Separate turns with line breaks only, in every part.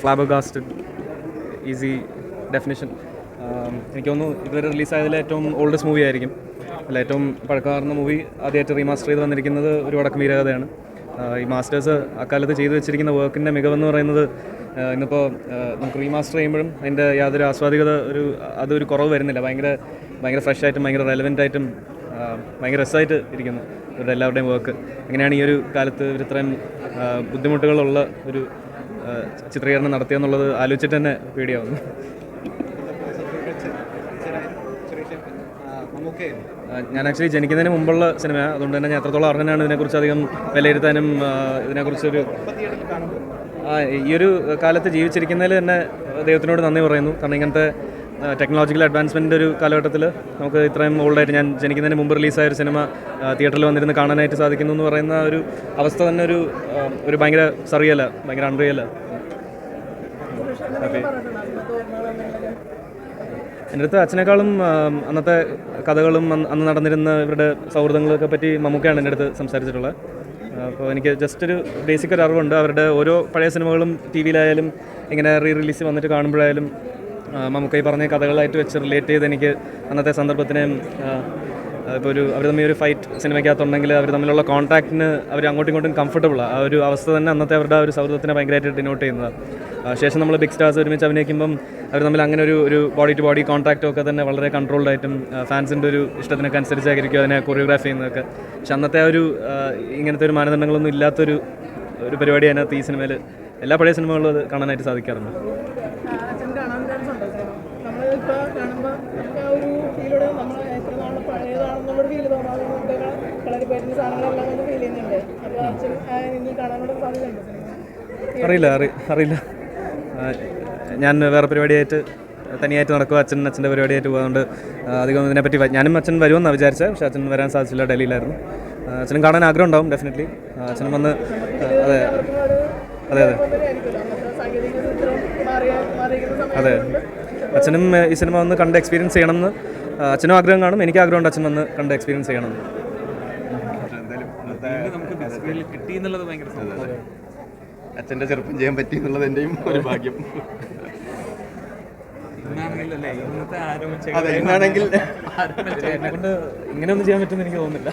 ഫ്ലാബോഗാസ്റ്റഡ് easy definition എനിക്ക് തോന്നുന്നു ഇതുവരെ റിലീസായതിൽ ഏറ്റവും ഓൾഡസ്റ്റ് മൂവി ആയിരിക്കും. അല്ല ഏറ്റവും പഴക്കമാർന്ന മൂവി ആദ്യമായിട്ട് റീമാസ്റ്റർ ചെയ്ത് വന്നിരിക്കുന്നത് ഒരു വടക്കം വീരകഥയാണ്. ഈ മാസ്റ്റേഴ്സ് അക്കാലത്ത് ചെയ്തു വെച്ചിരിക്കുന്ന വർക്കിന്റെ മികവെന്ന് പറയുന്നത് ആഹ് ഇന്നിപ്പോൾ നമുക്ക് റീമാസ്റ്റർ ചെയ്യുമ്പോഴും അതിന്റെ യാതൊരു ആസ്വാദികത ഒരു അതൊരു കുറവ് വരുന്നില്ല. ഭയങ്കര ഭയങ്കര ഫ്രഷ് ആയിട്ടും ഭയങ്കര റെലവെന്റ് ആയിട്ടും ഭയങ്കര രസമായിട്ട് ഇരിക്കുന്നു ഇവരുടെ എല്ലാവരുടെയും വർക്ക് അങ്ങനെയാണ് ഈ ഒരു കാലത്ത് ഇവർ ഇത്രയും ബുദ്ധിമുട്ടുകളുള്ള ഒരു ചിത്രീകരണം നടത്തിയെന്നുള്ളത് ആലോചിച്ചിട്ട് തന്നെ പേടിയാവുന്നു. ഞാൻ ആക്ച്വലി ജനിക്കുന്നതിന് മുമ്പുള്ള സിനിമ അതുകൊണ്ട് തന്നെ ഞാൻ എത്രത്തോളം അറിഞ്ഞാണ് ഇതിനെക്കുറിച്ച് അധികം വിലയിരുത്താനും ഇതിനെക്കുറിച്ചൊരു ഈ ഒരു കാലത്ത് ജീവിച്ചിരിക്കുന്നതിൽ തന്നെ ദൈവത്തിനോട് നന്ദി പറയുന്നു. കാരണം ഇങ്ങനത്തെ ടെക്നോളജിക്കൽ അഡ്വാൻസ്മെന്റ് ഒരു കാലഘട്ടത്തിൽ നമുക്ക് ഇത്രയും ഓൾഡായിട്ട് ഞാൻ ജനിക്കുന്നതിന് മുമ്പ് റിലീസായ ഒരു സിനിമ തിയേറ്ററിൽ വന്നിരുന്ന് കാണാനായിട്ട് സാധിക്കുന്നു എന്ന് പറയുന്ന ഒരു അവസ്ഥ തന്നെ ഒരു ഒരു ഭയങ്കര സറിയല്ല ഭയങ്കര അൺറിയല്ല ഓക്കെ എന്റെ അടുത്ത് അച്ഛനേക്കാളും അന്നത്തെ കഥകളും അന്ന് നടന്നിരുന്ന ഇവരുടെ സൗഹൃദങ്ങളൊക്കെ പറ്റി മമ്മൂക്കയാണ് എന്റെ അടുത്ത് സംസാരിച്ചിട്ടുള്ളത്. അപ്പോൾ എനിക്ക് ജസ്റ്റ് ഒരു ബേസിക് ഒരു അറിവുണ്ട്. അവരുടെ ഓരോ പഴയ സിനിമകളും ടി വിയിലായാലും ഇങ്ങനെ റീ റിലീസ് വന്നിട്ട് കാണുമ്പോഴായാലും ആ, മമ്മൂക്ക ഈ പറഞ്ഞ കഥകളായിട്ട് വെച്ച് റിലേറ്റ് ചെയ്ത് എനിക്ക് അന്നത്തെ സന്ദർഭത്തിന് ഇപ്പോൾ ഒരു അവർ തമ്മിൽ ഒരു ഫൈറ്റ് സിനിമയ്ക്കകത്തുണ്ടെങ്കിൽ അവർ തമ്മിലുള്ള കോൺടാക്റ്റിന് അവർ അങ്ങോട്ടും ഇങ്ങോട്ടും കംഫർട്ടബിളാണ് ആ. ഒരു അവസ്ഥ തന്നെ അന്നത്തെ അവരുടെ ആ ഒരു സൗഹൃദത്തിനെ ഭയങ്കരമായിട്ട് ഡിനോട്ട് ചെയ്യുന്നതാണ് ശേഷം നമ്മൾ ബിഗ് സ്റ്റാർസ് ഒരുമിച്ച് അഭിനയിക്കുമ്പം അവർ തമ്മിൽ അങ്ങനെ ഒരു ഒരു ബോഡി ടു ബോഡി കോൺടാക്റ്റും ഒക്കെ തന്നെ വളരെ കൺട്രോൾഡ് ആയിട്ടും ഫാൻസിന്റെ ഒരു ഇഷ്ടത്തിനൊക്കെ അനുസരിച്ചായിരിക്കും അതിനെ കൊറിയോഗ്രാഫ് ചെയ്യുന്നതൊക്കെ. പക്ഷെ അന്നത്തെ ഒരു ഇങ്ങനത്തെ ഒരു മാനദണ്ഡങ്ങളൊന്നും ഇല്ലാത്തൊരു ഒരു പരിപാടി അതിനകത്ത് ഈ സിനിമയിൽ എല്ലാ പഴയ സിനിമകളും അത് കാണാനായിട്ട് സാധിക്കാറുണ്ട്
അച്ഛൻ കാണാൻ ചാൻസ് ഉണ്ടോ സിനിമ നമ്മളിപ്പോൾ കാണുമ്പോൾ നമുക്ക് ആ ഒരു ഫീലോടെ നമ്മൾ എത്ര നാൾ പഴയതാണെന്നുള്ളൊരു ഫീൽ തോന്നാതെ കളരി പറ്റുന്ന സാധനങ്ങളെല്ലാം ഒന്ന് ഫീൽ ചെയ്യുന്നുണ്ട്. അപ്പോൾ അച്ഛൻ ഇനി കാണാനുള്ള സാധ്യതയുണ്ട്?
അറിയില്ല അറി അറിയില്ല. ഞാൻ വേറെ പരിപാടിയായിട്ട് തനിയായിട്ട് നടക്കുക അച്ഛൻ അച്ഛന്റെ പരിപാടിയായിട്ട് പോകുന്നതുകൊണ്ട് ആ, അധികം ഇതിനെപ്പറ്റി ഞാനും അച്ഛൻ വരുമെന്നാണ് വിചാരിച്ചത്. പക്ഷേ അച്ഛൻ വരാൻ സാധിച്ചില്ല ഡൽഹിയിലായിരുന്നു. അച്ഛനും കാണാൻ ആഗ്രഹം ഉണ്ടാവും ഡെഫിനറ്റ്ലി അച്ഛനും വന്ന് അതെ. അതെ അതെ. അതെ. അച്ഛനും ഈ സിനിമ ഒന്ന് കണ്ട് എക്സ്പീരിയൻസ് ചെയ്യണമെന്ന് അച്ഛനും ആഗ്രഹം കാണും. എനിക്ക് ആഗ്രഹമുണ്ട് അച്ഛൻ വന്ന് കണ്ട് എക്സ്പീരിയൻസ് ചെയ്യണമെന്ന്.
അച്ഛന്റെ ചെറുപ്പം ചെയ്യാൻ പറ്റി എന്നുള്ളത് എന്റെയും ഒരു ഭാഗ്യം. അതെ
കൊണ്ട് ഇങ്ങനെയൊന്നും ചെയ്യാൻ പറ്റുമെന്ന് എനിക്ക് തോന്നുന്നില്ല.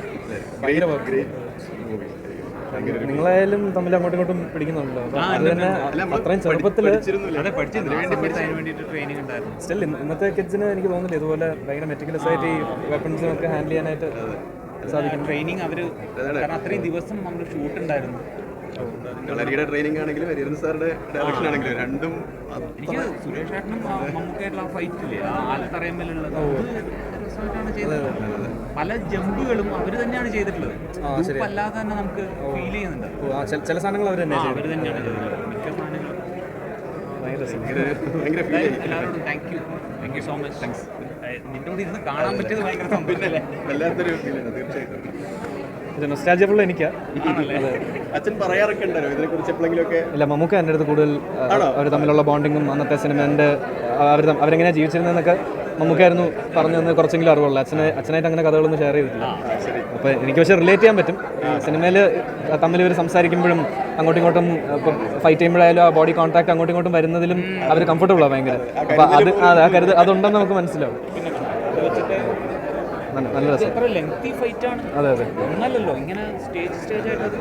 നിങ്ങളായാലും തമ്മിൽ അങ്ങോട്ടും ഇങ്ങോട്ടും പിടിക്കുന്നുണ്ടല്ലോ. അത് തന്നെ അത്രയും
ഉണ്ടായിരുന്നു.
സ്റ്റിൽ ഇന്നത്തെ കിഡ്സിന് എനിക്ക് തോന്നുന്നില്ല ഇതുപോലെ ഭയങ്കര മെറ്റിക്കുലസ് ആയിട്ട് ഈ വെപ്പൺസും ഒക്കെ ഹാൻഡിൽ ചെയ്യാനായിട്ട് സാധിക്കും
ട്രെയിനിങ് അവർ കാരണം അത്രയും ദിവസം നമ്മൾ ഷൂട്ട് ഉണ്ടായിരുന്നു.
കളരിയുടെ ട്രെയിനിങ് ആണെങ്കിലും ഹരിഹരൻ സാറുടെ ഡയറക്ഷൻ ആണെങ്കിലും. രണ്ടും
എനിക്ക് സുരേഷ് ഏട്ടനും മമ്മൂക്കായിട്ടുള്ള ആലത്തറയമ്മലുള്ളത് പല ജമ്പുകളും അവർ തന്നെയാണ് ചെയ്തിട്ടുള്ളത്. അല്ലാതെ തന്നെ നമുക്ക് ഫീൽ ചെയ്യുന്നുണ്ട്.
ചില- സാധനങ്ങൾ അവർ തന്നെ
അവർ തന്നെയാണ് ചെയ്തിട്ടുള്ളത് മിക്ക സാധനങ്ങളും. എല്ലാവരോടും thank you thank you so much thanks നിന്റെ കൂടെ ഇരുന്ന് കാണാൻ പറ്റിയത് ഭയങ്കര സംഭവം
വല്ലാത്തൊരു ഫീലാണ് തീർച്ചയായിട്ടും.
ഇത് നൊസ്റ്റാജിയബിൾ എനിക്കാ.
അച്ഛൻ പറയാറൊക്കെ ഉണ്ടല്ലോ ഇതിനെ കുറിച്ച് എപ്പോഴെങ്കിലും ഒക്കെ
ഇല്ല മമ്മൂക്ക എന്റെ അടുത്ത് കൂടുതൽ അവർ തമ്മിലുള്ള ബോണ്ടിങ്ങും അന്നത്തെ സിനിമേന്റെ അവർ അവരെങ്ങനെയാണ് ജീവിച്ചിരുന്നതെന്നൊക്കെ മമ്മൂക്കായിരുന്നു പറഞ്ഞു തന്നെ കുറച്ചെങ്കിലും അറിവുള്ളൂ. അച്ഛനെ അച്ഛനായിട്ട് അങ്ങനെ കഥകളൊന്നും ഷെയർ ചെയ്തിട്ടില്ല. അപ്പോൾ എനിക്ക് പക്ഷേ റിലേറ്റ് ചെയ്യാൻ പറ്റും. സിനിമയിൽ തമ്മിൽ ഇവർ സംസാരിക്കുമ്പോഴും അങ്ങോട്ടും ഇങ്ങോട്ടും ഇപ്പം ഫൈറ്റ് ചെയ്യുമ്പോഴായാലും ആ ബോഡി കോൺടാക്ട് അങ്ങോട്ടും ഇങ്ങോട്ടും വരുന്നതിലും അവർ കംഫർട്ടബിളാണ് ഭയങ്കര. അപ്പോൾ അത് അതെ കരുത് അതുണ്ടെന്ന് നമുക്ക് മനസ്സിലാവും. നല്ല- രസം.
ഫൈറ്റ് ആണ്.
അതെ അതെ.
ഒന്നല്ലല്ലോ ഇങ്ങനെ സ്റ്റേജ് സ്റ്റേജ് ആയിട്ട് അത്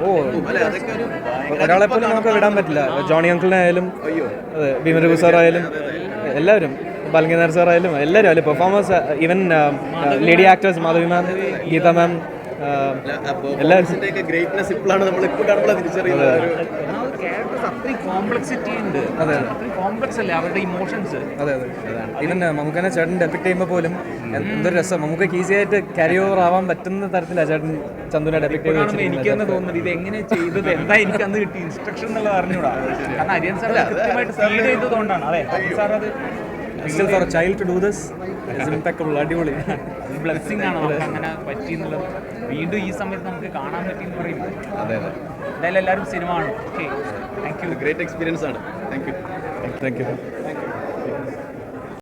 ഓ ഒരാളെ പോലും നമുക്ക് വിടാൻ പറ്റില്ല. ജോണി അങ്കിളിനെ ആയാലും അതെ ഭീമൻ രഘു സാറായാലും എല്ലാവരും ബാലങ്കനാഥ് സാറായാലും ആയാലും എല്ലാവരും അതിൽ performance even lady actors Madhavi ma'am Geetha ma'am അതെ ഈവൻ നമുക്കന്നെ ചേട്ടൻ ഡെപ്പിക്ട് ചെയ്യുമ്പോൾ പോലും എന്തൊരു രസം. നമുക്ക് ഈസി ആയിട്ട് ക്യാരി ഓവർ ആവാൻ പറ്റുന്ന തരത്തിലാണ് ചേട്ടൻ ചന്ദുനെ ഡെപ്പിക്ട് ചെയ്ത്
എനിക്ക് തന്നെ തോന്നുന്നത് ഇത് എങ്ങനെ ചെയ്തത് എന്താ എനിക്ക് അന്ന് കിട്ടി ഇൻസ്ട്രക്ഷൻ എന്നുള്ളത് അറിഞ്ഞൂടാ. കാരണം അരിയൻ സാർ കൃത്യമായിട്ട് ഫീഡ് ചെയ്തതുകൊണ്ടാണ്. അതെ സാർ അത്
still for child to do this impeccable അടിപൊളി.
ബ്ലെസ്സിങ് ആണ് നമുക്ക് അങ്ങനെ പറ്റി എന്നുള്ളത് വീണ്ടും ഈ സമയത്ത് നമുക്ക് കാണാൻ പറ്റി എന്ന് പറയുമ്പോൾ
അതെ അതെ.
എന്തായാലും എല്ലാവരും സിനിമ ആണ് okay thank you
great experience ആണ്. Thank you
thank you